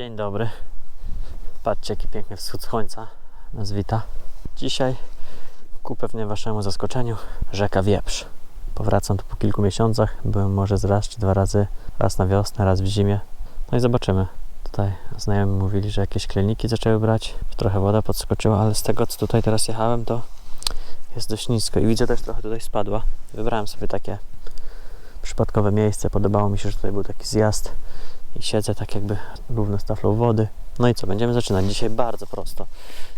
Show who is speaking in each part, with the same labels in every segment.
Speaker 1: Dzień dobry. Patrzcie, jaki piękny wschód słońca nas wita. Dzisiaj, ku pewnie waszemu zaskoczeniu, rzeka Wieprz. Powracam tu po kilku miesiącach. Byłem może z raz czy dwa razy. Raz na wiosnę, raz w zimie. No i zobaczymy. Tutaj znajomi mówili, że jakieś kliniki zaczęły brać. Trochę woda podskoczyła, ale z tego, co tutaj teraz jechałem, to jest dość nisko. I widzę też trochę tutaj spadła. Wybrałem sobie takie przypadkowe miejsce. Podobało mi się, że tutaj był taki zjazd i siedzę tak jakby równo z taflą wody. No i co, będziemy zaczynać. Dzisiaj bardzo prosto.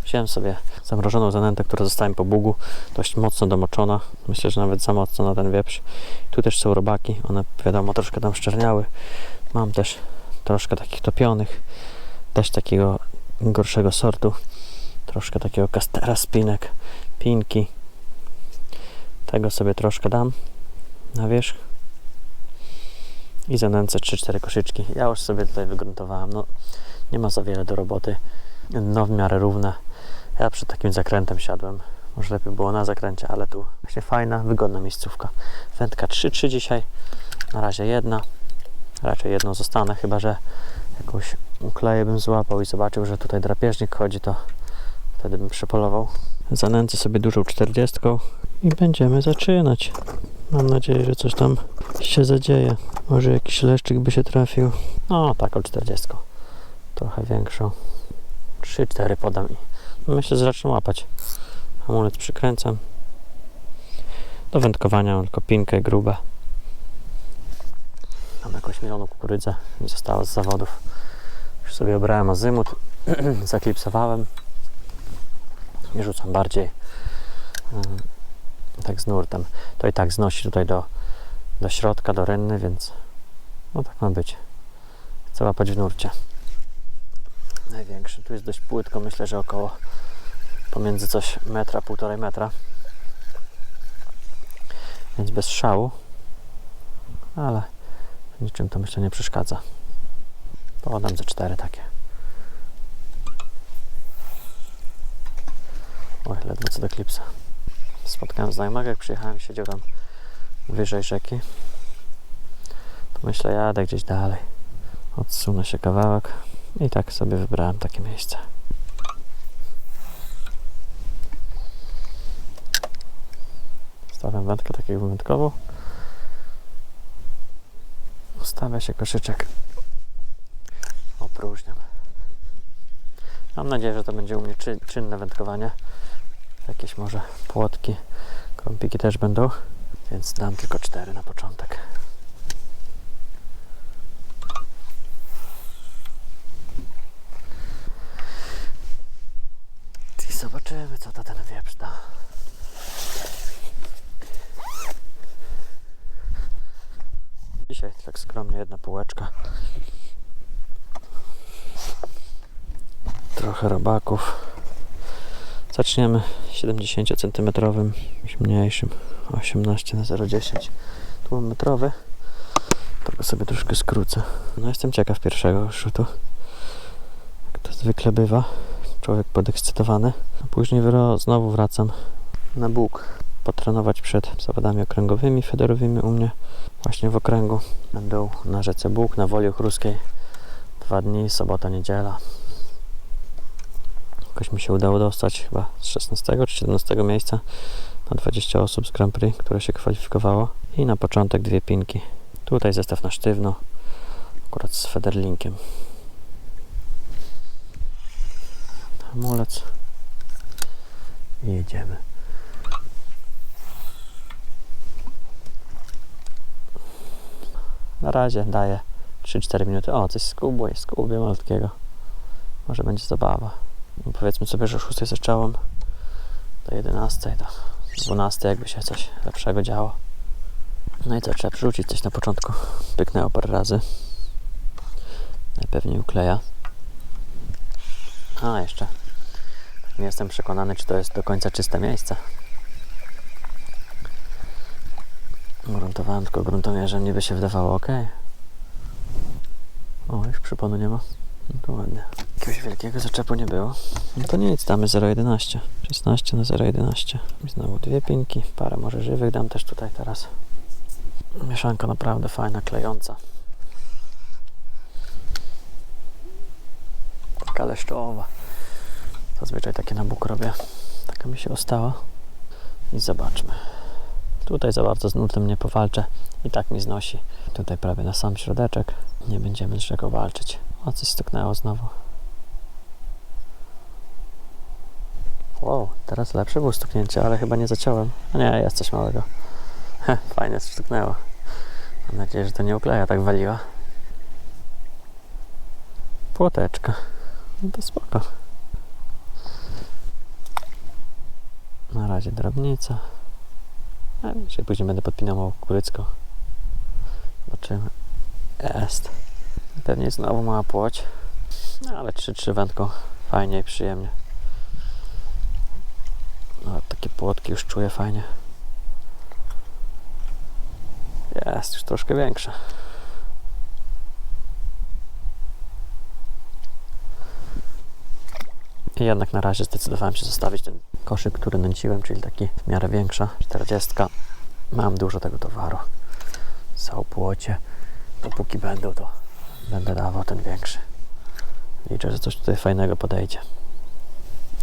Speaker 1: Wziąłem sobie zamrożoną zanętę, która została mi po bugu, dość mocno domoczona. Myślę, że nawet za mocno na ten wieprz. Tu też są robaki, one wiadomo troszkę tam szczerniały. Mam też troszkę takich topionych, też takiego gorszego sortu. Troszkę takiego kastera spinek, pinki. Tego sobie troszkę dam na wierzch i zanęcę 3-4 koszyczki. Ja już sobie tutaj wygruntowałem. No, nie ma za wiele do roboty. Dno w miarę równe. Ja przed takim zakrętem siadłem. Może lepiej było na zakręcie, ale tu właśnie fajna, wygodna miejscówka. Wędka 3-3 dzisiaj. Na razie jedna. Raczej jedną zostanę, chyba że jakąś ukleję bym złapał i zobaczył, że tutaj drapieżnik chodzi, to wtedy bym przepolował. Zanęcę sobie dużą 40 i będziemy zaczynać. Mam nadzieję, że coś tam się zadzieje. Może jakiś leszczyk by się trafił. No, taką 40. Trochę większą. 3-4 podam i myślę, że zacznę łapać. Amulet przykręcam. Do wędkowania mam tylko pinkę grube. Mam jakąś mieloną kukurydzę. Mi została z zawodów. Już sobie obrałem azymut. Zaklipsowałem. Nie rzucam bardziej. mm, Tak z nurtem. To i tak znosi tutaj do, do środka, do rynny, więc no tak ma być. Chcę łapać w nurcie. Największy. Tu jest dość płytko, myślę, że około pomiędzy coś metra, półtorej metra. Więc bez szału. Ale niczym to myślę nie przeszkadza. Podam ze cztery takie. Oj, ledwo co do klipsa. Spotkałem znajomego, jak przyjechałem, siedział tam wyżej rzeki. To myślę, jadę gdzieś dalej. Odsunę się kawałek i tak sobie wybrałem takie miejsce. Stawiam wędkę takiego wyjątkową. Ustawia się koszyczek. Opróżniam. Mam nadzieję, że to będzie u mnie czy, czynne wędkowanie. Jakieś może płotki, krąpiki też będą, więc dam tylko cztery na początek. I zobaczymy, co to ten wieprz da. Dzisiaj tak skromnie jedna półeczka. Trochę robaków. Zaczniemy 70 cm, mniejszym, 18 na 0,10 tłum metrowy. Tego sobie troszkę skrócę. No jestem ciekaw pierwszego rzutu. Jak to zwykle bywa. Człowiek podekscytowany. A później znowu wracam na Bóg. Potrenować przed zawodami okręgowymi, federowymi u mnie. Właśnie w okręgu. Będą na rzece Bóg, na Woli Ochruskiej. Dwa dni, sobota, niedziela. Jakoś mi się udało dostać chyba z 16 czy 17 miejsca na 20 osób z Grand Prix, które się kwalifikowało. I na początek dwie pinki. Tutaj zestaw na sztywno, akurat z Federlinkiem. Hamulec. I jedziemy. Na razie daję 3-4 minuty. O, coś skubuje, skubie malutkiego. Może będzie zabawa. Powiedzmy sobie, że o 6 zacząłem do 11, do 12 jakby się coś lepszego działo. No i co, trzeba przerzucić coś na początku. Pyknęło parę razy. Najpewniej ukleja. A, jeszcze. Nie jestem przekonany, czy to jest do końca czyste miejsce. Gruntowałem tylko gruntomierzem, niby się wydawało ok. O, już przyponu nie ma. No to ładnie. Jakiegoś wielkiego zaczepu nie było. No to nic, damy 0,11. 16 na 0,11. I znowu dwie pinki, parę może żywych dam też tutaj teraz. Mieszanka naprawdę fajna, klejąca. kaleszczowa. Zazwyczaj takie na bóg robię. Taka mi się ostała. I zobaczmy. Tutaj za bardzo z nurtem nie powalczę. I tak mi znosi. Tutaj prawie na sam środeczek. Nie będziemy z czego walczyć. O, coś stuknęło znowu. Wow, teraz lepsze było stuknięcie, ale chyba nie zaciąłem. No nie, jest coś małego. Fajnie stuknęło. Mam nadzieję, że to nie ukleja, tak waliła. Płoteczka. No to spoko. Na razie drobnica. A później będę podpinał kukurycką. Zobaczymy. Jest. Pewnie znowu mała płoć. No ale 3-3 wędką. Fajnie i przyjemnie. No, takie płotki już czuję fajnie. Jest już troszkę większa. I jednak na razie zdecydowałem się zostawić ten koszyk, który nęciłem, czyli taki w miarę większa, 40. Mam dużo tego towaru. Są płocie. Dopóki będą, to będę dawał ten większy. Liczę, że coś tutaj fajnego podejdzie.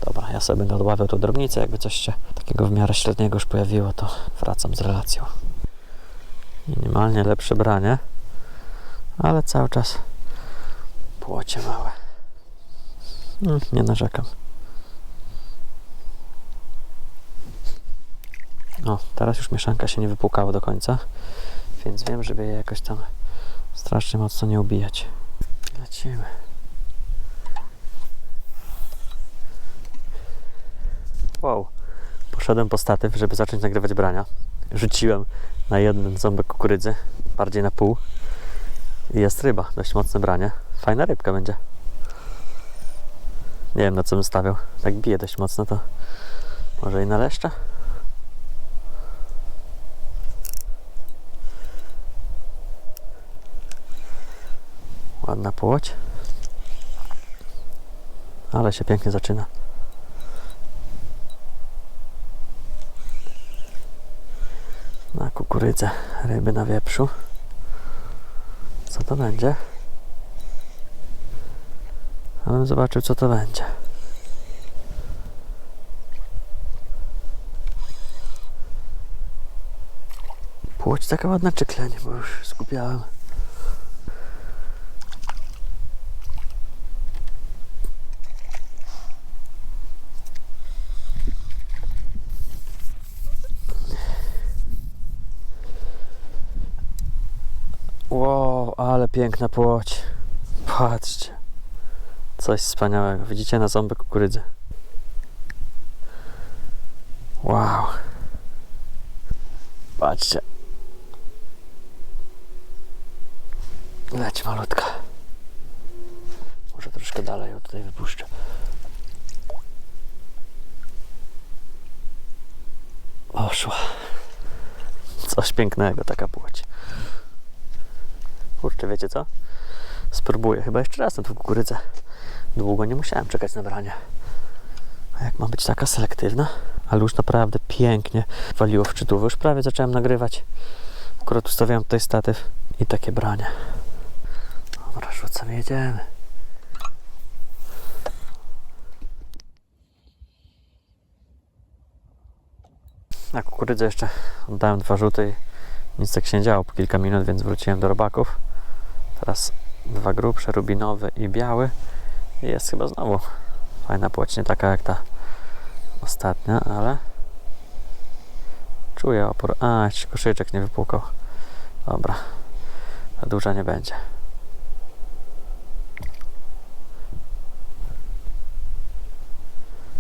Speaker 1: Dobra, ja sobie będę odławiał tą drobnicę. Jakby coś się takiego w miarę średniego już pojawiło, to wracam z relacją. Minimalnie lepsze branie, ale cały czas płocie małe. Mm, Nie narzekam. O, teraz już mieszanka się nie wypłukała do końca, więc wiem, żeby jej jakoś tam strasznie mocno nie ubijać. Lecimy. Wow. Poszedłem po statyw, żeby zacząć nagrywać brania. Rzuciłem na jeden ząbek kukurydzy, bardziej na pół. I jest ryba, dość mocne branie. Fajna rybka będzie. Nie wiem na co bym stawiał. Tak bije dość mocno to. Może i na leszcza? Ładna płoć. Ale się pięknie zaczyna. Na kukurydzę, ryby na wieprzu. Co to będzie? A bym zobaczył co to będzie. Płoć taka ładna czy klenie, bo już skupiałem. Wow, ale piękna płoć. Patrzcie. Coś wspaniałego. Widzicie na ząbek kukurydzy. Wow. Patrzcie. Leć malutka. Może troszkę dalej ją tutaj wypuszczę. Poszła. Coś pięknego taka płoć. Kurczę, wiecie co? Spróbuję chyba jeszcze raz na tą kukurydzę. Długo nie musiałem czekać na branie. A jak ma być taka selektywna? Ale już naprawdę pięknie waliło w czytówę. Już prawie zacząłem nagrywać. Akurat ustawiałem tutaj statyw i takie branie. Dobra, rzucam, jedziemy. Na kukurydzę jeszcze oddałem dwa rzuty nic tak się nie działo po kilka minut, więc wróciłem do robaków. Teraz dwa grubsze, rubinowy i biały. I jest chyba znowu fajna płeć, nie taka jak ta ostatnia, ale czuję opór. A, koszyczek nie wypłukał. Dobra, ta duża nie będzie.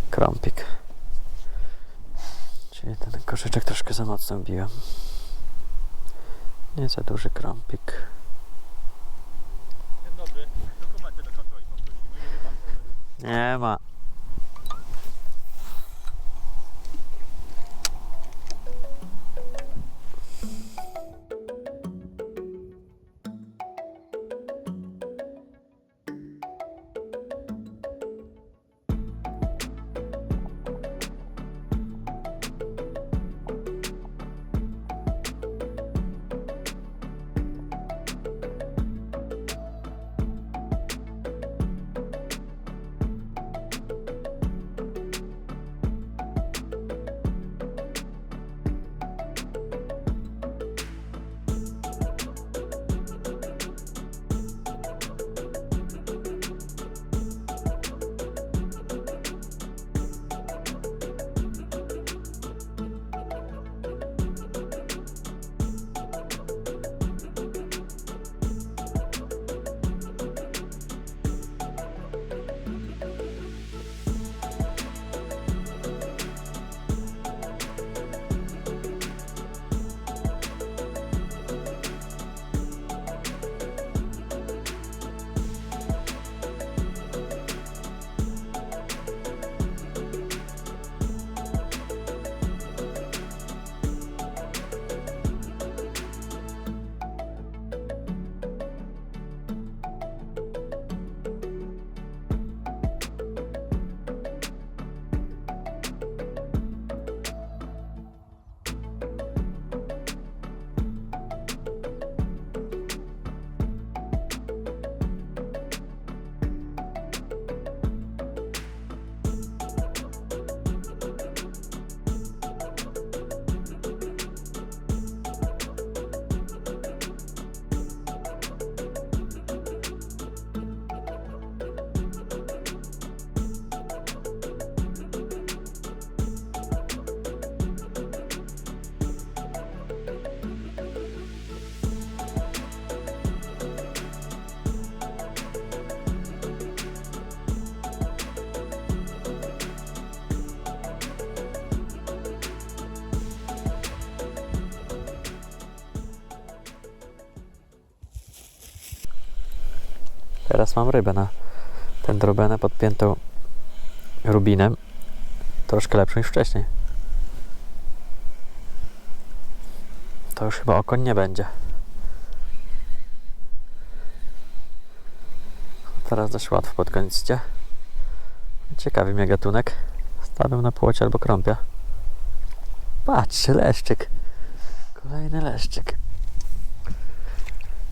Speaker 1: Krąpik. Czyli ten koszyczek troszkę za mocno biłem. Nie za duży krąpik.
Speaker 2: Dzień dobry. Dokumenty do kontroli poprosimy.
Speaker 1: Nie ma. Teraz mam rybę na ten drobenę podpiętą rubinem. Troszkę lepszą niż wcześniej. To już chyba okoń nie będzie. Teraz dość łatwo pod koniec. Ciekawy mnie gatunek. Stawiam na płocie albo krąpia. Patrzcie, leszczyk. Kolejny leszczyk.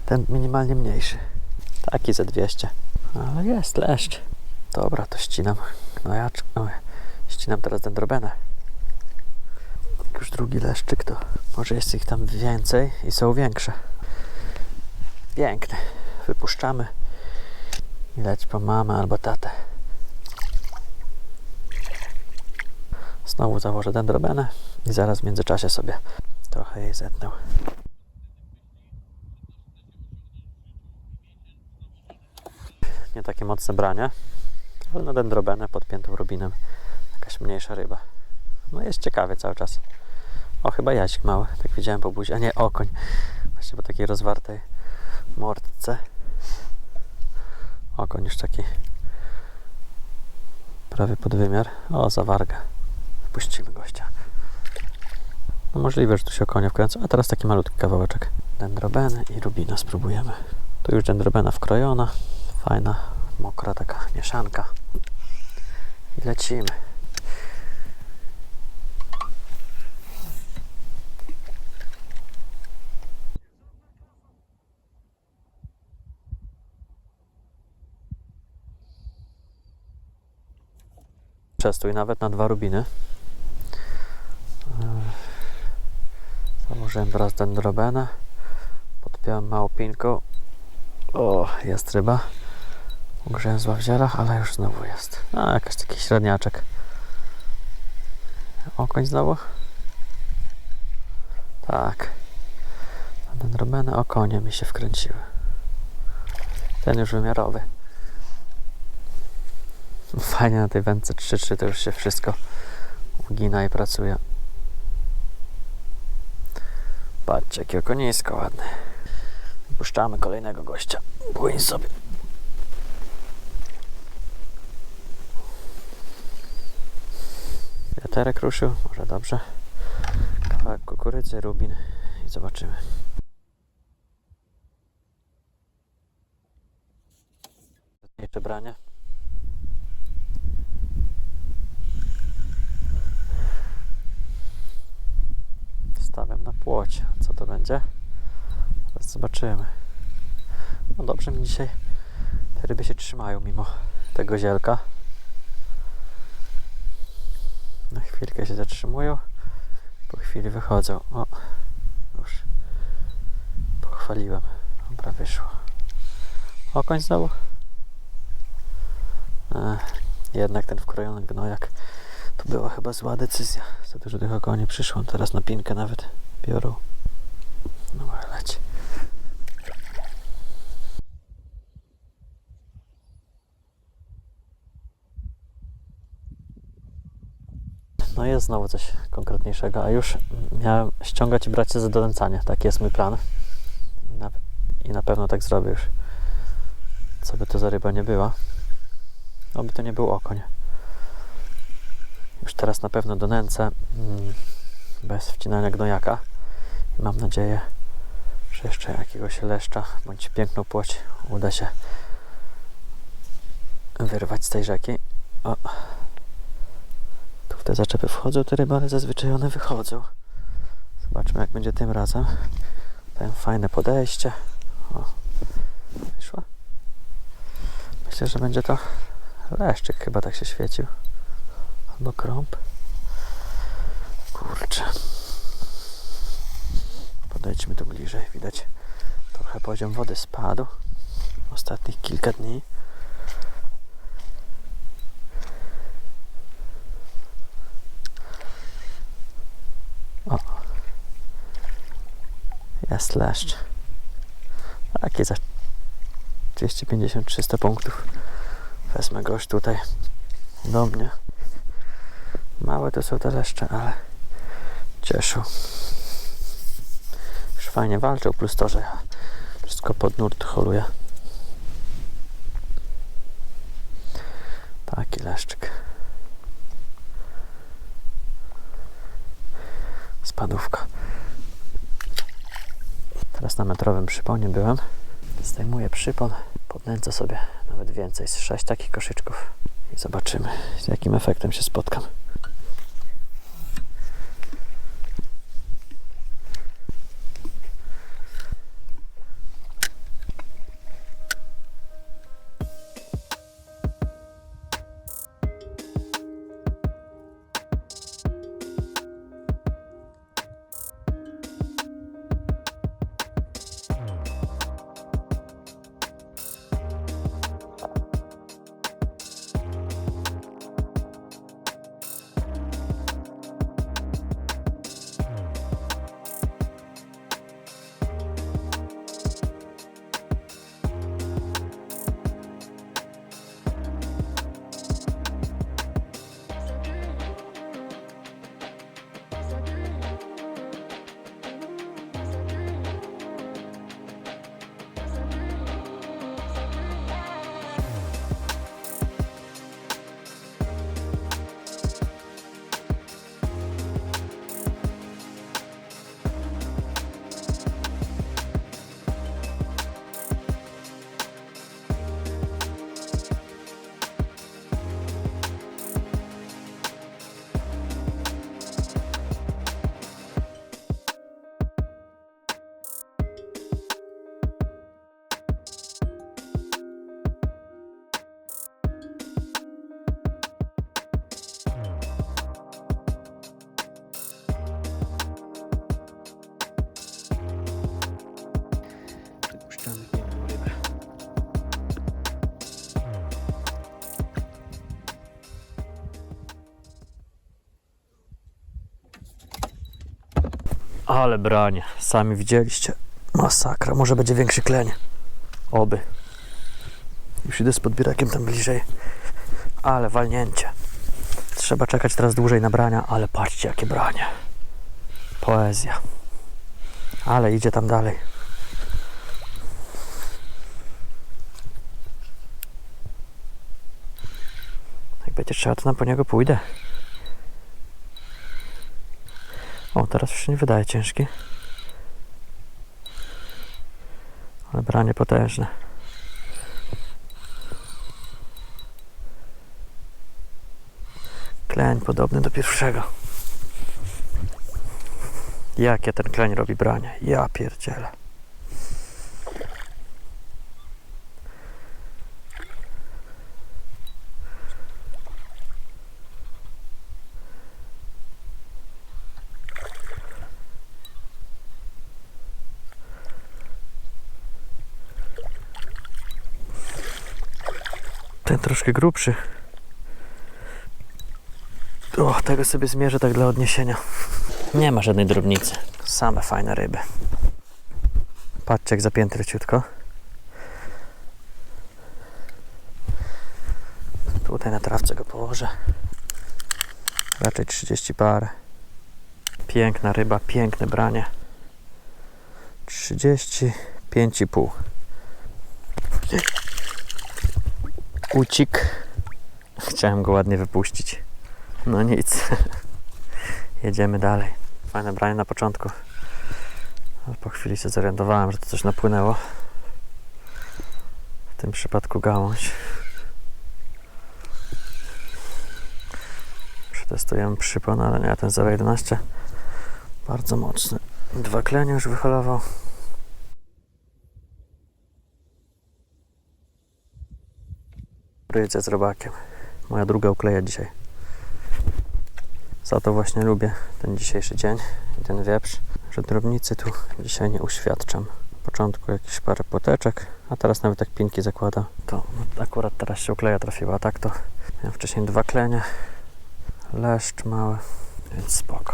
Speaker 1: Ten minimalnie mniejszy. Taki ze 200. Ale jest leszcz. Dobra, to ścinam gnojacz. No, ścinam teraz dendrobenę. Jak Już drugi leszczyk to może jest ich tam więcej i są większe. Piękny. Wypuszczamy i leć po mamę albo tatę. Znowu założę dendrobenę i zaraz w międzyczasie sobie trochę jej zetnę. Nie takie mocne branie, ale na dendrobenę podpiętą rubinem jakaś mniejsza ryba. No jest ciekawie cały czas. O, chyba jaśk mały, tak widziałem po buzi, a nie okoń. Właśnie po takiej rozwartej mordce. Okoń już taki prawie pod wymiar. O, zawarga. Puścimy gościa. No możliwe, że tu się okonie wkręcą, a teraz taki malutki kawałeczek dendrobeny i rubina spróbujemy. Tu już dendrobena wkrojona, fajna, mokra taka mieszanka. I lecimy. Przestój nawet na dwa rubiny. Założyłem teraz dendrobenę. Podpiąłem małą pinką. O, jest ryba. Ugrzęzła w ziarach, ale już znowu jest. A, jakaś taki średniaczek. Okoń znowu? Tak. Na dendrobenę okonie mi się wkręciły. Ten już wymiarowy. Fajnie na tej wędce 3-3 to już się wszystko ugina i pracuje. Patrzcie, jakie okonisko ładne. Puszczamy kolejnego gościa. Płyń sobie. Wiaterek ruszył, może dobrze. Kawałek kukurydzy, rubin i zobaczymy. Jeszcze branie. Stawiam na płocie. Co to będzie? Zaraz zobaczymy. No dobrze mi dzisiaj te ryby się trzymają mimo tego zielka. Na chwilkę się zatrzymują. Po chwili wychodzą. O, już pochwaliłem. Dobra, wyszło. Okoń znowu. Ech, jednak ten wkrojony gnojak to była chyba zła decyzja. Za dużo tych okoni przyszło. Teraz na pinkę nawet biorą. No ale leć. No jest znowu coś konkretniejszego, a już miałem ściągać i brać się za donęcanie. Taki jest mój plan. I na, I na pewno tak zrobię już. Co by to za ryba nie była. Oby to nie był okoń. Już teraz na pewno donęcę mm, bez wcinania gnojaka. I mam nadzieję, że jeszcze jakiegoś leszcza bądź piękną płoć uda się wyrwać z tej rzeki. O. Zaczepy wchodzą te ryby, ale zazwyczaj one wychodzą. Zobaczmy jak będzie tym razem. Powiem fajne podejście. O. Wyszła. Myślę, że będzie to leszczyk chyba tak się świecił. Albo krąb. Kurczę. Podejdźmy tu bliżej. Widać trochę poziom wody spadł. Ostatnich kilka dni. O. Jest leszcz. Takie za 250-300 punktów. Wezmę go już tutaj do mnie. Małe to są te leszcze, ale cieszą. Już fajnie walczą, plus to, że ja wszystko pod nurt holuję. leszczyk. Spadówka. Teraz na metrowym przyponie byłem. Zdejmuję przypon, podnęcę sobie nawet więcej, z sześć takich koszyczków i zobaczymy, z jakim efektem się spotkam. Ale branie, sami widzieliście. Masakra, może będzie większy kleń. Oby. Już idę z podbierakiem tam bliżej. Ale walnięcie. Trzeba czekać teraz dłużej na brania, ale patrzcie jakie branie. Poezja. Ale idzie tam dalej. Jak będzie trzeba, to nam po niego pójdę. Teraz już nie wydaje ciężki. Ale branie potężne. Kleń podobny do pierwszego. Jakie ten kleń robi branie? Ja pierdzielę. Troszkę grubszy. O, tego sobie zmierzę tak dla odniesienia. Nie ma żadnej drobnicy. Same fajne ryby. Patrzcie jak zapięty leciutko. Tutaj na trawce go położę. Raczej 30 par. Piękna ryba, piękne branie. 35,5. Ucik. Chciałem go ładnie wypuścić. No nic. Jedziemy dalej. Fajne branie na początku. Po chwili się zorientowałem, że to coś napłynęło. W tym przypadku gałąź. Przetestujemy przypon, ale nie, ten 0,11 bardzo mocny. Dwa klenie już wyholował. Ryjce z robakiem. Moja druga ukleja dzisiaj. Za to właśnie lubię ten dzisiejszy dzień i ten wieprz, że drobnicy tu dzisiaj nie uświadczam. Na początku jakieś parę poteczek, a teraz nawet jak pinki zakłada, to akurat teraz się ukleja trafiła, tak to miałem wcześniej dwa klenie, leszcz mały, więc spoko.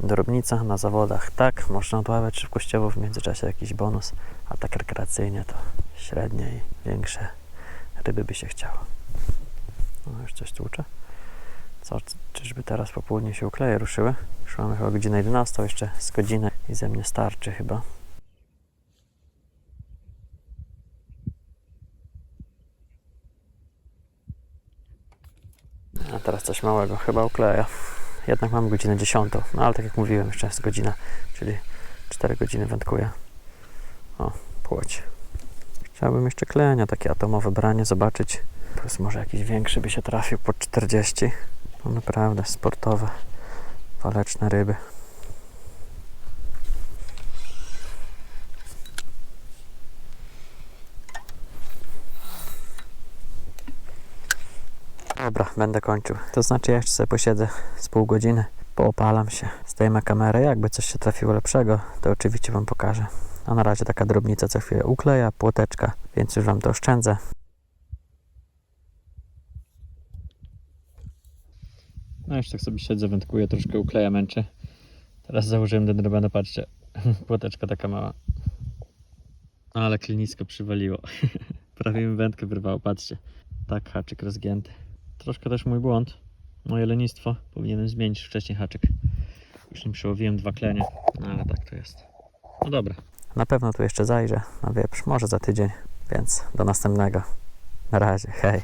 Speaker 1: drobnica na zawodach. Tak, można odławiać szybkościowo w międzyczasie jakiś bonus, a tak rekreacyjnie to średnie i większe ryby by się chciało. No już coś tłucze. Co, czyżby teraz po południu się ukleje ruszyły? Już mamy chyba godzinę 11, jeszcze z godziny i ze mnie starczy chyba. A teraz coś małego chyba ukleja. Jednak mam godzinę 10, no ale tak jak mówiłem, jeszcze jest godzina, czyli 4 godziny wędkuję. O, płoć. Chciałbym jeszcze klejenia, takie atomowe branie, zobaczyć. Plus może jakiś większy by się trafił po 40. No naprawdę, sportowe, waleczne ryby. Dobra, będę kończył. To znaczy, ja jeszcze sobie posiedzę z pół godziny, poopalam się, zdejmę kamerę. Jakby coś się trafiło lepszego, to oczywiście Wam pokażę. A na razie taka drobnica co chwilę ukleja, płoteczka, więc już Wam to oszczędzę. No już tak sobie siedzę, wędkuję, troszkę ukleja, męczę. Teraz założyłem ten rybę, patrzcie, płoteczka taka mała. Ale klinisko przywaliło. Prawie mi wędkę wyrwało, patrzcie. Tak, haczyk rozgięty. Troszkę też mój błąd. Moje lenistwo. Powinienem zmienić wcześniej haczyk. Już nie przełowiłem dwa klenie, no ale tak to jest. No dobra. Na pewno tu jeszcze zajrzę na wieprz, może za tydzień, więc do następnego. Na razie, hej.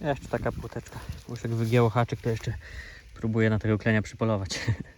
Speaker 1: Jeszcze taka płoteczka. Już jak wygięło haczyk, to jeszcze próbuję na tego klenia przypolować.